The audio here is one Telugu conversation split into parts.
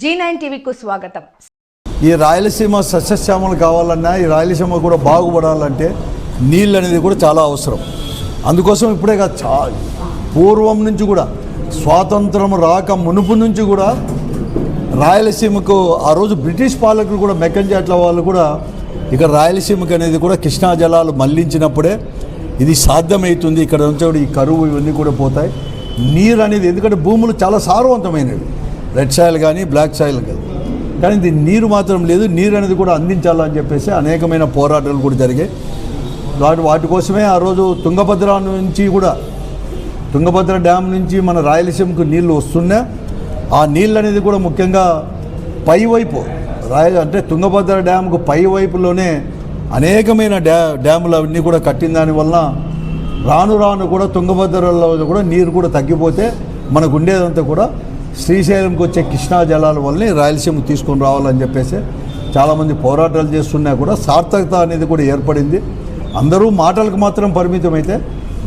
జీ నైన్ టీవీకు స్వాగతం. ఈ రాయలసీమ సస్యశ్యామలు కావాలన్నా ఈ రాయలసీమ కూడా బాగుపడాలంటే నీళ్ళు అనేది కూడా చాలా అవసరం. అందుకోసం ఇప్పుడే కాదు చా పూర్వం నుంచి కూడా స్వాతంత్రం రాక మునుపు నుంచి కూడా రాయలసీమకు ఆ రోజు బ్రిటిష్ పాలకులు కూడా మెక్కంజాట్ల వాళ్ళు కూడా ఇక్కడ రాయలసీమకు అనేది కూడా కృష్ణా జలాలు మళ్ళించినప్పుడే ఇది సాధ్యమవుతుంది ఇక్కడ నుంచి ఈ కరువు ఇవన్నీ కూడా పోతాయి. నీరు అనేది ఎందుకంటే భూములు చాలా సారవంతమైనవి. రెడ్ సాయిల్ కానీ బ్లాక్ సాయిల్ కానీ కానీ దీని నీరు మాత్రం లేదు నీరు అనేది కూడా అందించాలని చెప్పేసి అనేకమైన పోరాటాలు కూడా జరిగాయి. వాటి వాటి కోసమే ఆ రోజు తుంగభద్ర నుంచి కూడా తుంగభద్ర డ్యామ్ నుంచి మన రాయలసీమకు నీళ్ళు వస్తున్నా ఆ నీళ్ళు అనేది కూడా ముఖ్యంగా పైవైపు రాయ అంటే తుంగభద్ర డ్యామ్కు పై వైపులోనే అనేకమైన డ్యా డ్యాములు అవన్నీ కూడా కట్టిన దానివల్ల రాను రాను కూడా తుంగభద్రలో కూడా నీరు కూడా తగ్గిపోతే మనకు ఉండేదంతా కూడా శ్రీశైలంకి వచ్చే కృష్ణా జలాల వల్లనే రాయలసీమకు తీసుకొని రావాలని చెప్పేసి చాలామంది పోరాటాలు చేస్తున్నా కూడా సార్థకత అనేది కూడా ఏర్పడింది. అందరూ మాటలకు మాత్రం పరిమితమైతే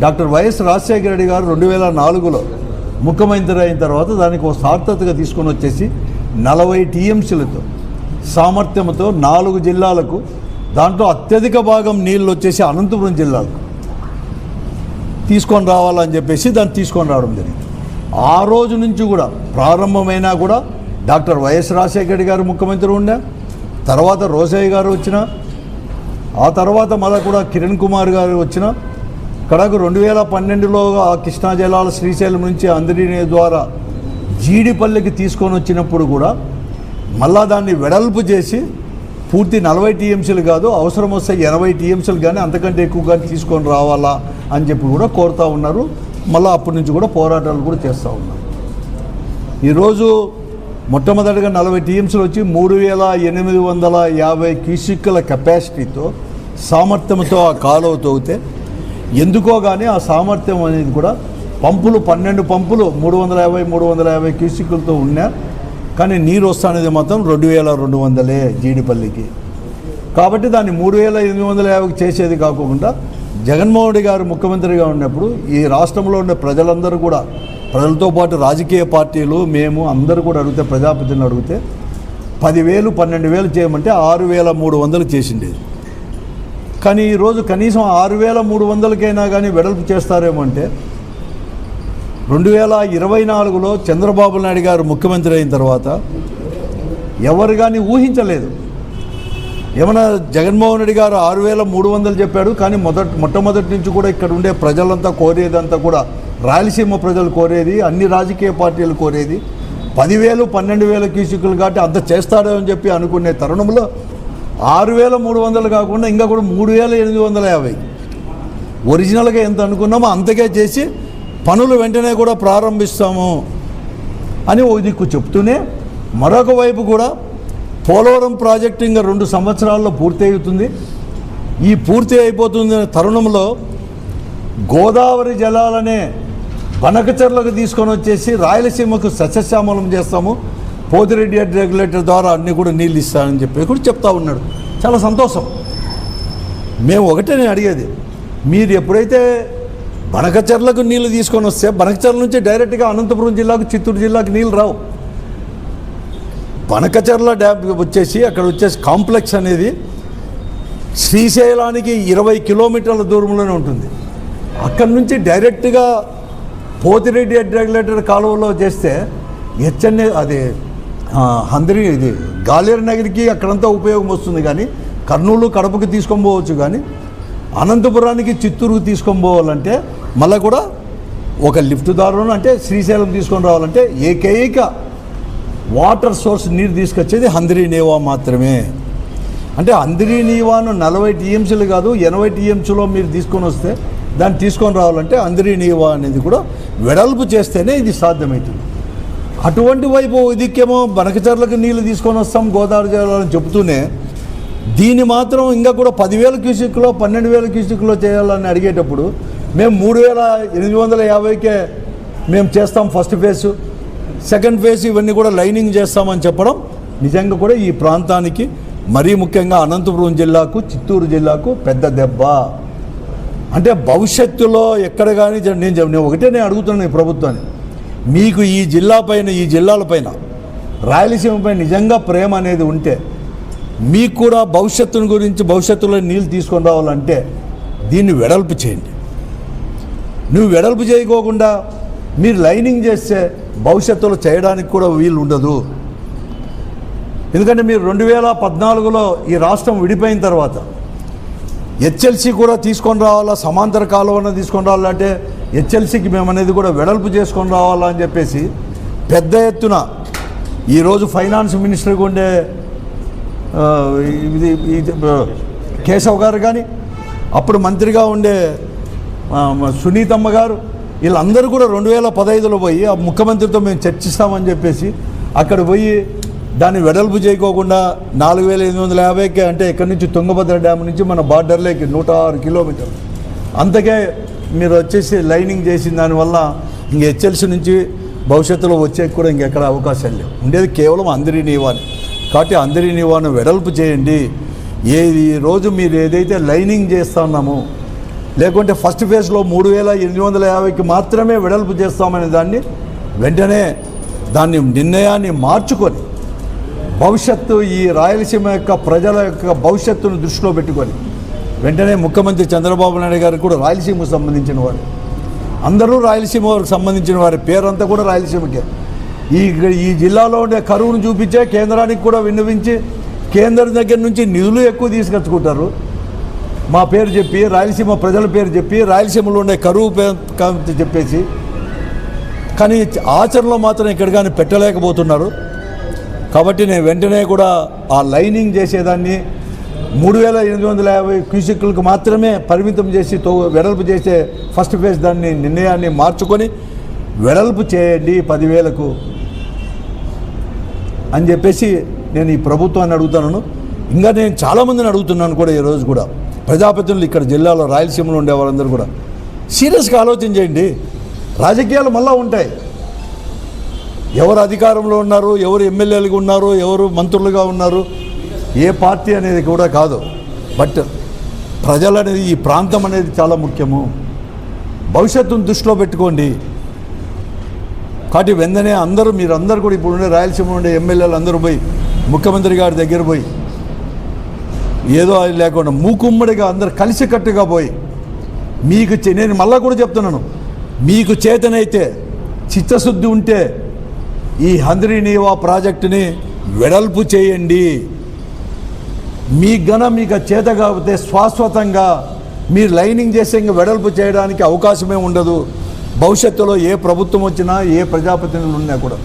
డాక్టర్ వైఎస్ రాజశేఖర రెడ్డి గారు రెండు వేల నాలుగులో ముఖ్యమంత్రి అయిన తర్వాత దానికి ఒక సార్థకతగా తీసుకొని వచ్చేసి నలభై టీఎంసీలతో సామర్థ్యంతో నాలుగు జిల్లాలకు దాంట్లో అత్యధిక భాగం నీళ్ళు వచ్చేసి అనంతపురం జిల్లాకు తీసుకొని రావాలని చెప్పేసి దాన్ని తీసుకొని రావడం జరిగింది. ఆ రోజు నుంచి కూడా ప్రారంభమైనా కూడా డాక్టర్ వైఎస్ రాజశేఖర్ గారు ముఖ్యమంత్రి ఉండే తర్వాత రోసయ్య గారు వచ్చిన ఆ తర్వాత మళ్ళా కూడా కిరణ్ కుమార్ గారు వచ్చిన కడకు రెండు వేల పన్నెండులో ఆ కృష్ణా జలాల శ్రీశైలం నుంచి అందరినీ ద్వారా జీడిపల్లికి తీసుకొని వచ్చినప్పుడు కూడా మళ్ళా దాన్ని వెడల్పు చేసి పూర్తి నలభై టీఎంసీలు కాదు అవసరం వస్తే ఎనభై టీఎంసీలు కానీ అంతకంటే ఎక్కువగా తీసుకొని రావాలా అని చెప్పి కూడా కోరుతూ ఉన్నారు. మళ్ళీ అప్పటి నుంచి కూడా పోరాటాలు కూడా చేస్తూ ఉన్నారు. ఈరోజు మొట్టమొదటిగా నలభై టీమ్స్లు వచ్చి మూడు వేల ఎనిమిది వందల యాభై క్యూసిక్కుల కెపాసిటీతో సామర్థ్యంతో ఆ కాలువ తవ్వితే ఎందుకో కానీ ఆ సామర్థ్యం అనేది కూడా పంపులు పన్నెండు పంపులు మూడు వందల యాభై మూడు వందల యాభై క్యూసిక్కులతో ఉన్నా కానీ నీరు వస్తానేది మాత్రం రెండు వేల రెండు వందలే జీడిపల్లికి. కాబట్టి దాన్ని మూడు వేల ఎనిమిది వందల యాభైకి చేసేది కాకుండా జగన్మోహన్ రెడ్డి గారు ముఖ్యమంత్రిగా ఉన్నప్పుడు ఈ రాష్ట్రంలో ఉండే ప్రజలందరూ కూడా ప్రజలతో పాటు రాజకీయ పార్టీలు మేము అందరూ కూడా అడిగితే ప్రజాప్రతినిధులు అడిగితే పదివేలు పన్నెండు వేలు చేయమంటే ఆరు వేల మూడు వందలు చేసిండేది కానీ ఈరోజు కనీసం ఆరు వేల మూడు వందలకైనా కానీ వెడల్పు చేస్తారేమో అంటే రెండు వేల ఇరవై నాలుగులో చంద్రబాబు నాయుడు గారు ముఖ్యమంత్రి అయిన తర్వాత ఎవరు కానీ ఊహించలేదు. ఏమన్నా జగన్మోహన్ రెడ్డి గారు ఆరు వేల మూడు వందలు చెప్పాడు కానీ మొదటి మొట్టమొదటి నుంచి కూడా ఇక్కడ ఉండే ప్రజలంతా కోరేదంతా కూడా రాయలసీమ ప్రజలు కోరేది అన్ని రాజకీయ పార్టీలు కోరేది. పదివేలు పన్నెండు వేల క్యూసికులు కాబట్టి అంత చేస్తాడో అని చెప్పి అనుకునే తరుణంలో ఆరు వేల మూడు వందలు కాకుండా ఇంకా కూడా మూడు వేల ఎనిమిది వందల యాభై. ఒరిజినల్గా ఎంత అనుకున్నామో అంతకే చేసి పనులు వెంటనే కూడా ప్రారంభిస్తాము అని ఓ దిక్కు చెప్తూనే మరొక వైపు కూడా పోలవరం ప్రాజెక్టు ఇంకా రెండు సంవత్సరాల్లో పూర్తి అవుతుంది ఈ పూర్తి అయిపోతుంది తరుణంలో గోదావరి జలాలనే వనకచర్లకు తీసుకొని వచ్చేసి రాయలసీమకు సస్యశ్యామలం చేస్తాము. పోతిరెడ్డి రెగ్యులేటర్ ద్వారా అన్నీ కూడా నీళ్ళు ఇస్తానని చెప్పి కూడా చెప్తా ఉన్నాడు. చాలా సంతోషం. మేము ఒకటే నేను అడిగేది. మీరు ఎప్పుడైతే బనకచర్లకు నీళ్ళు తీసుకొని వస్తే బనకచర్ల నుంచి డైరెక్ట్గా అనంతపురం జిల్లాకు చిత్తూరు జిల్లాకు నీళ్ళు రావు. బనకచర్ల డ్యామ్ వచ్చేసి అక్కడ వచ్చేసి కాంప్లెక్స్ అనేది శ్రీశైలానికి ఇరవై కిలోమీటర్ల దూరంలోనే ఉంటుంది. అక్కడి నుంచి డైరెక్ట్గా పోతిరెడ్డి రెగ్యులేటర్ కాలువలో చేస్తే హెచ్ఎన్ఏ అది హందరి ఇది గాలేరు నగరికి అక్కడంతా ఉపయోగం వస్తుంది కానీ కర్నూలు కడపకి తీసుకొని పోవచ్చు కానీ అనంతపురానికి చిత్తూరుకు తీసుకొని పోవాలంటే మళ్ళీ కూడా ఒక లిఫ్ట్ దారులను అంటే శ్రీశైలం తీసుకొని రావాలంటే ఏకైక వాటర్ సోర్స్ నీరు తీసుకొచ్చేది హంద్రీ నేవా మాత్రమే. అంటే హంద్రీ నీవాను నలభై టీఎంసీలు కాదు ఎనభై టీఎంసీలో మీరు తీసుకొని వస్తే దాన్ని తీసుకొని రావాలంటే హంద్రీ నీవా అనేది కూడా వెడల్పు చేస్తేనే ఇది సాధ్యమవుతుంది. అటువంటి వైపు ఇదికేమో బనకచర్లకు నీళ్ళు తీసుకొని వస్తాం గోదావరి జిల్లాలో చెబుతూనే దీన్ని మాత్రం ఇంకా కూడా పదివేల క్యూసిక్లో పన్నెండు వేల క్యూసిక్లో చేయాలని అడిగేటప్పుడు మేము మూడు వేల ఎనిమిది వందల యాభైకే మేము చేస్తాం ఫస్ట్ ఫేజ్. సెకండ్ ఫేజ్ ఇవన్నీ కూడా లైనింగ్ చేస్తామని చెప్పడం నిజంగా కూడా ఈ ప్రాంతానికి మరీ ముఖ్యంగా అనంతపురం జిల్లాకు చిత్తూరు జిల్లాకు పెద్ద దెబ్బ. అంటే భవిష్యత్తులో ఎక్కడ కానీ జ- నేను నేను ఒకటే నేను అడుగుతున్నాను ఈ ప్రభుత్వాన్ని. మీకు ఈ జిల్లా పైన ఈ జిల్లాలపైన రాయలసీమపై నిజంగా ప్రేమ అనేది ఉంటే మీకు కూడా భవిష్యత్తుని గురించి భవిష్యత్తులో నీళ్ళు తీసుకొని రావాలంటే దీన్ని వెడల్పు చేయండి. నువ్వు వెడల్పు చేయకోకుండా మీరు లైనింగ్ చేస్తే భవిష్యత్తులో చేయడానికి కూడా వీలు ఉండదు. ఎందుకంటే మీరు రెండు వేల పద్నాలుగులో ఈ రాష్ట్రం విడిపోయిన తర్వాత హెచ్ఎల్సి కూడా తీసుకొని రావాలా సమాంతర కాలువన తీసుకొని రావాలంటే హెచ్ఎల్సికి మేము అనేది కూడా వెడల్పు చేసుకొని రావాలా అని చెప్పేసి పెద్ద ఎత్తున ఈరోజు ఫైనాన్స్ మినిస్టర్గా ఉండే ఇది ఇది, కేశవ్ గారు కానీ అప్పుడు మంత్రిగా ఉండే సునీతమ్మ గారు వీళ్ళందరూ కూడా రెండు వేల పదహైదులో పోయి ఆ ముఖ్యమంత్రితో మేము చర్చిస్తామని చెప్పేసి అక్కడ పోయి దాన్ని వెడల్పు చేయకోకుండా నాలుగు వేల ఎనిమిది వందల యాభైకి అంటే ఎక్కడి నుంచి తుంగభద్ర డ్యామ్ నుంచి మన బార్డర్లోకి నూట ఆరు కిలోమీటర్లు. అంతకే మీరు వచ్చేసి లైనింగ్ చేసిన దానివల్ల ఇంక హెచ్ఎల్సీ నుంచి భవిష్యత్తులో వచ్చే కూడా ఇంకెక్కడ అవకాశాలు లేవు. ఉండేది కేవలం అందరి నీవాని. కాబట్టి అందరి నీవాను వెడల్పు చేయండి. ఏది ఈ రోజు మీరు ఏదైతే లైనింగ్ చేస్తున్నామో లేకుంటే ఫస్ట్ ఫేజ్లో మూడు వేల ఎనిమిది వందల యాభైకి మాత్రమే వెడల్పు చేస్తామనే దాన్ని వెంటనే దాన్ని నిర్ణయాన్ని మార్చుకొని భవిష్యత్తు ఈ రాయలసీమ యొక్క ప్రజల యొక్క భవిష్యత్తును దృష్టిలో పెట్టుకొని వెంటనే ముఖ్యమంత్రి చంద్రబాబు నాయుడు గారు కూడా రాయలసీమకు సంబంధించిన వారు. అందరూ రాయలసీమ వారికి సంబంధించిన వారి పేరంతా కూడా రాయలసీమకే. ఈ ఈ జిల్లాలో ఉండే కరువును చూపించే కేంద్రానికి కూడా విన్నవించి కేంద్రం దగ్గర నుంచి నిధులు ఎక్కువ తీసుకొచ్చుకుంటారు. మా పేరు చెప్పి రాయలసీమ ప్రజల పేరు చెప్పి రాయలసీమలో ఉండే కరువు పేరు చెప్పేసి కానీ ఆచరణలో మాత్రం ఇక్కడ కానీ పెట్టలేకపోతున్నారు. కాబట్టి నేను వెంటనే కూడా ఆ లైనింగ్ చేసేదాన్ని. మూడు వేల ఎనిమిది వందల యాభై క్యూసిక్లకు మాత్రమే పరిమితం చేసి తో వెడల్పు చేసే ఫస్ట్ ఫేజ్ దాన్ని నిర్ణయాన్ని మార్చుకొని వెడల్పు చేయండి పదివేలకు అని చెప్పేసి నేను ఈ ప్రభుత్వాన్ని అడుగుతున్నాను ఇంకా నేను చాలామందిని అడుగుతున్నాను కూడా ఈరోజు కూడా. ప్రజాప్రతినిధులు ఇక్కడ జిల్లాలో రాయలసీమలో ఉండే వాళ్ళందరూ కూడా. సీరియస్గా ఆలోచన చేయండి. రాజకీయాలు మళ్ళా ఉంటాయి. ఎవరు అధికారంలో ఉన్నారు ఎవరు ఎమ్మెల్యేలుగా ఉన్నారు ఎవరు మంత్రులుగా ఉన్నారు ఏ పార్టీ అనేది కూడా కాదు. బట్ ప్రజలు అనేది ఈ ప్రాంతం అనేది చాలా ముఖ్యము. భవిష్యత్తును దృష్టిలో పెట్టుకోండి. కాబట్టి వెంటనే అందరూ మీరు కూడా ఇప్పుడు ఉండే రాయలసీమ ఉండే ఎమ్మెల్యేలు అందరూ పోయి ముఖ్యమంత్రి గారి దగ్గర పోయి ఏదో అది లేకుండా మూకుమ్మడిగా అందరు కలిసికట్టుగా పోయి మీకు నేను మళ్ళా కూడా చెప్తున్నాను మీకు చేతనైతే చిత్తశుద్ధి ఉంటే ఈ హంద్రీ నీవా ప్రాజెక్టుని వెడల్పు చేయండి. మీ గన మీకు చేత కాకపోతే శాశ్వతంగా మీరు లైనింగ్ చేసే ఇంకా వెడల్పు చేయడానికి అవకాశమే ఉండదు. భవిష్యత్తులో ఏ ప్రభుత్వం వచ్చినా ఏ ప్రజాప్రతినిధులు ఉన్నా కూడా.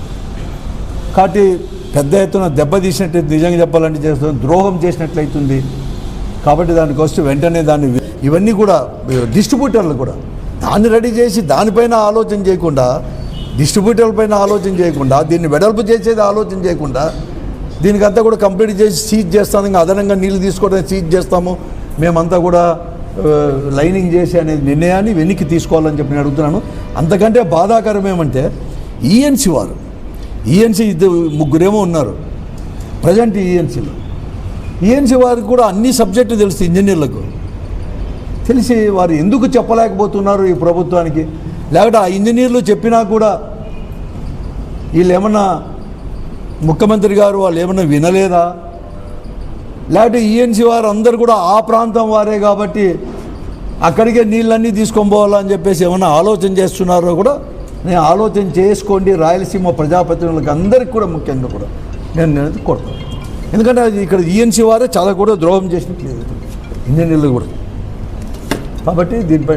కాబట్టి పెద్ద ఎత్తున దెబ్బతీసినట్టు నిజంగా చెప్పాలంటే చేస్తుంది ద్రోహం చేసినట్లయితుంది. కాబట్టి దానికి వస్తే వెంటనే దాన్ని ఇవన్నీ కూడా డిస్ట్రిబ్యూటర్లు కూడా దాన్ని రెడీ చేసి దానిపైన ఆలోచన చేయకుండా డిస్ట్రిబ్యూటర్ల పైన ఆలోచన చేయకుండా దీన్ని వెడల్పు చేసేది ఆలోచన చేయకుండా దీనికంతా కూడా కంప్లీట్ చేసి సీజ్ చేస్తాను. ఇంకా అదనంగా నీళ్ళు తీసుకోవడానికి సీజ్ చేస్తాము. మేమంతా కూడా లైనింగ్ చేసి అనే నిర్ణయాన్ని వెనక్కి తీసుకోవాలని చెప్పి నేను అడుగుతున్నాను. అంతకంటే బాధాకరం ఏమంటే ఈఎన్సీ వారు ఈఎన్సీ ఇద్దరు ముగ్గురేమో ఉన్నారు. ప్రజెంట్ ఈఎన్సీలో ఈఎన్సీ వారికి కూడా అన్ని సబ్జెక్టు తెలుసు ఇంజనీర్లకు. తెలిసి వారు ఎందుకు చెప్పలేకపోతున్నారు ఈ ప్రభుత్వానికి? లేకపోతే ఆ ఇంజనీర్లు చెప్పినా కూడా వీళ్ళు ఏమన్నా ముఖ్యమంత్రి గారు వాళ్ళు ఏమన్నా వినలేదా? లేకపోతే ఈఎన్సీ వారు అందరు కూడా ఆ ప్రాంతం వారే కాబట్టి అక్కడికే నీళ్ళన్నీ తీసుకొని పోవాలని చెప్పేసి ఏమన్నా ఆలోచన చేస్తున్నారో కూడా నేను ఆలోచన చేసుకోండి రాయలసీమ ప్రజాప్రతినిధులకు అందరికీ కూడా ముఖ్యంగా కూడా నేను నేను కోరుతాను. ఎందుకంటే అది ఇక్కడ ఈఎన్సీ వారే చాలా కూడా ద్రోహం చేసినట్లేదు ఇంజనీర్లు కూడా. కాబట్టి దీనిపై